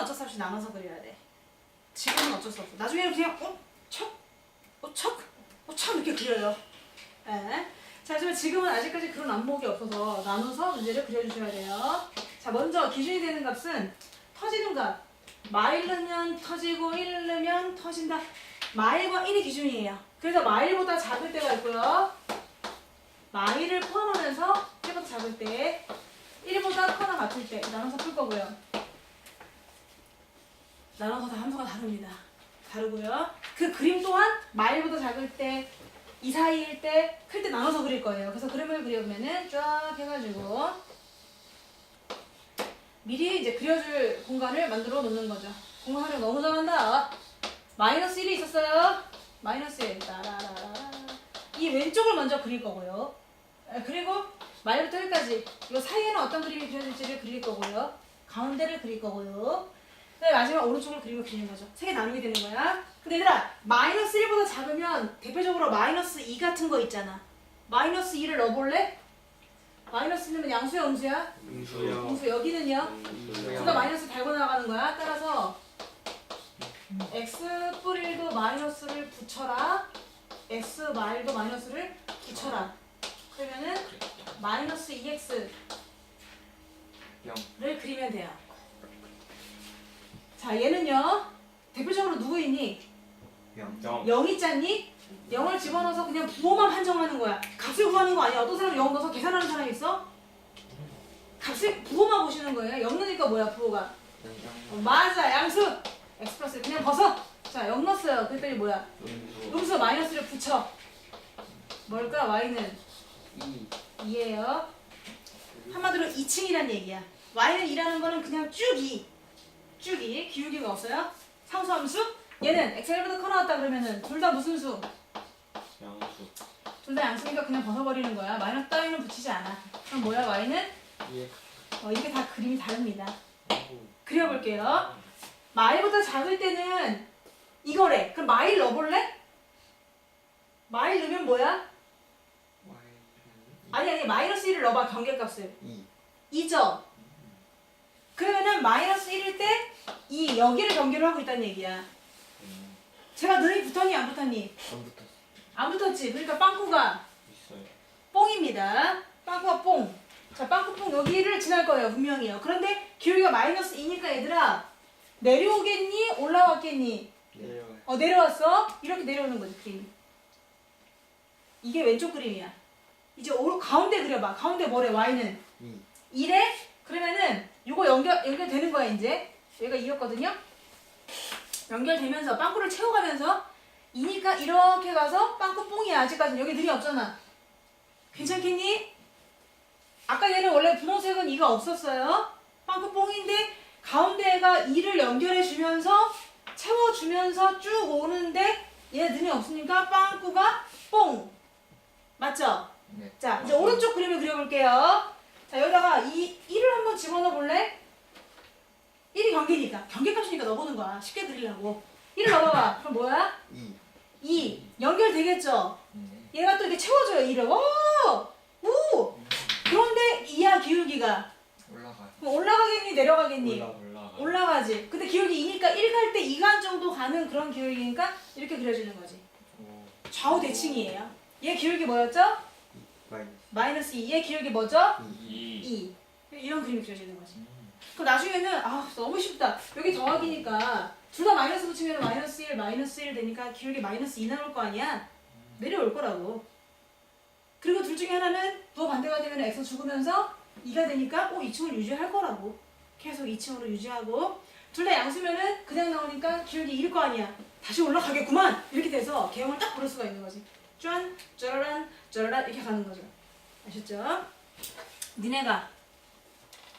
어쩔 수 없이 나눠서 그려야 돼. 지금은 어쩔 수 없어. 나중에는 그냥 어? 척? 어? 척? 어? 척 이렇게 그려요. 예. 자, 하지만 지금은 아직까지 그런 안목이 없어서 나눠서 문제를 그려주셔야 돼요. 자, 먼저 기준이 되는 값은 터지는 값. 마일 넣으면 터지고 1 넣으면 터진다. 마일과 1이 기준이에요. 그래서 마일보다 작을 때가 있고요. 마일을 포함하면서 1보다 작을 때 1보다 커나 같을 때 나눠서 풀 거고요. 나눠서 다 함수가 다릅니다. 다르고요. 그 그림 또한 마일보다 작을 때, 이 사이일 때, 클 때 나눠서 그릴 거예요. 그래서 그림을 그려보면은 쫙 해가지고 미리 이제 그려줄 공간을 만들어 놓는 거죠. 공간 활용 너무 잘한다. 마이너스 1이 있었어요. 마이너스 1. 따라라라. 이 왼쪽을 먼저 그릴 거고요. 아, 그리고 말부터 여기까지 이 사이에는 어떤 그림이 그려질지를 그릴 거고요. 가운데를 그릴 거고요. 그다음에 마지막 오른쪽을 그림을 그리는 거죠. 세 개 나누게 되는 거야. 근데 얘들아 마이너스 1보다 작으면 대표적으로 마이너스 2 같은 거 있잖아. 마이너스 2를 넣어볼래? 마이너스 1은 양수야 음수야? 음수요. 음수 여기는요? 둘 다. 마이너스 달고 나가는 거야. 따라서 x 뿌 1도 마이너스를 붙여라. x 마일도 마이너스를 붙여라. 그러면은 마이너스 2x를 영. 그리면 돼요. 자, 얘는요. 대표적으로 누구 있니? 영. 0 있잖니? 0을 집어넣어서 그냥 부호만 판정하는 거야. 값을 구하는 거 아니야. 어떤 사람 0 넣어서 계산하는 사람 있어? 값을 부호만 보시는 거예요. 0 넣으니까 뭐야, 부호가? 어, 맞아, 양수! x 플러스 그냥 벗어! 자, 0 넣었어요. 그랬더니 뭐야? 음수. 음수 마이너스를 붙여. 뭘까? y는 이. 2예요. 한마디로 2층이란 얘기야. y는 2라는 거는 그냥 쭉 2. 쭉 2. 기울기가 없어요. 상수함수? 얘는 xl보다 커 나왔다 그러면은 둘 다 무슨 수? 양수. 둘 다 양수니까 그냥 벗어버리는 거야. 마이너스 따위는 붙이지 않아. 그럼 뭐야? y는? 예. 어, 이게 다 그림이 다릅니다. 그려볼게요. 마일보다 작을 때는 이거래. 그럼 마일 넣어볼래? 마일 넣으면 뭐야? 아니 아니 마이너스 1을 넣어봐 경계값을. 이. 2죠? 그러면은 마이너스 1일 때 이 여기를 경계로 하고 있다는 얘기야. 음. 제가 너희 붙었니 안 붙었니? 안 붙었어. 안 붙었지. 그러니까 빵꾸가 있어요. 뽕입니다. 빵꾸가 뽕. 자, 빵꾸 뽕 여기를 지날 거예요. 분명히요. 그런데 기울기가 마이너스 2니까 얘들아 내려오겠니? 올라왔겠니? 내려와요. 어 내려왔어? 이렇게 내려오는 거지 그림. 이게 왼쪽 그림이야. 이제 오, 가운데 그려봐. 가운데 뭐래? y는 이. 2래? 그러면은 요거 연결 연결되는 거야 이제. 얘가 2였거든요. 연결되면서 빵꾸를 채워가면서 2니까 이렇게 가서 빵꾸 뽕이야. 아직까지 여기 능이 없잖아. 괜찮겠니? 아까 얘는 원래 분홍색은 2가 없었어요. 빵꾸 뽕인데 가운데가 2를 연결해 주면서 채워주면서 쭉 오는데 얘 능이 없으니까 빵꾸가 뽕. 맞죠? 네. 자, 이제 오른쪽 그림을 그려볼게요. 자, 여기다가 이 1을 한번 집어넣어 볼래? 1이 경계니까. 경계값이니까 넣어보는 거야. 쉽게 그리려고. 1을 넣어봐. 그럼 뭐야? 이. 2. 연결되겠죠? 네. 얘가 또 이렇게 채워줘요, 2를. 오! 우! 그런데 2야, 기울기가. 올라가요. 그럼 올라가겠니, 내려가겠니? 올라 올라가. 올라가지. 근데 기울기 2니까 1 갈 때 2간 정도 가는 그런 기울기니까 이렇게 그려주는 거지. 오. 좌우 대칭이에요. 얘 기울기 뭐였죠? 마이너스. 마이너스 2. 얘 기울기 뭐죠? 이. 2. 이런 그림이 그려지는 거지. 음. 그럼 나중에는 아 너무 쉽다. 여기 더하기니까 둘 다 마이너스 붙이면 마이너스 1, 마이너스 1 되니까 기울기 마이너스 2 나올 거 아니야? 내려올 거라고. 그리고 둘 중에 하나는 부호 반대가 되면 x 죽으면서 2가 되니까 오 2층을 유지할 거라고. 계속 2층으로 유지하고 둘 다 양수면은 그냥 나오니까 기울기 1일 거 아니야. 다시 올라가겠구만. 이렇게 돼서 개형을 딱 고를 수가 있는 거지. 짠, 짜라란, 짜라란 이렇게 가는 거죠. 아셨죠? 니네가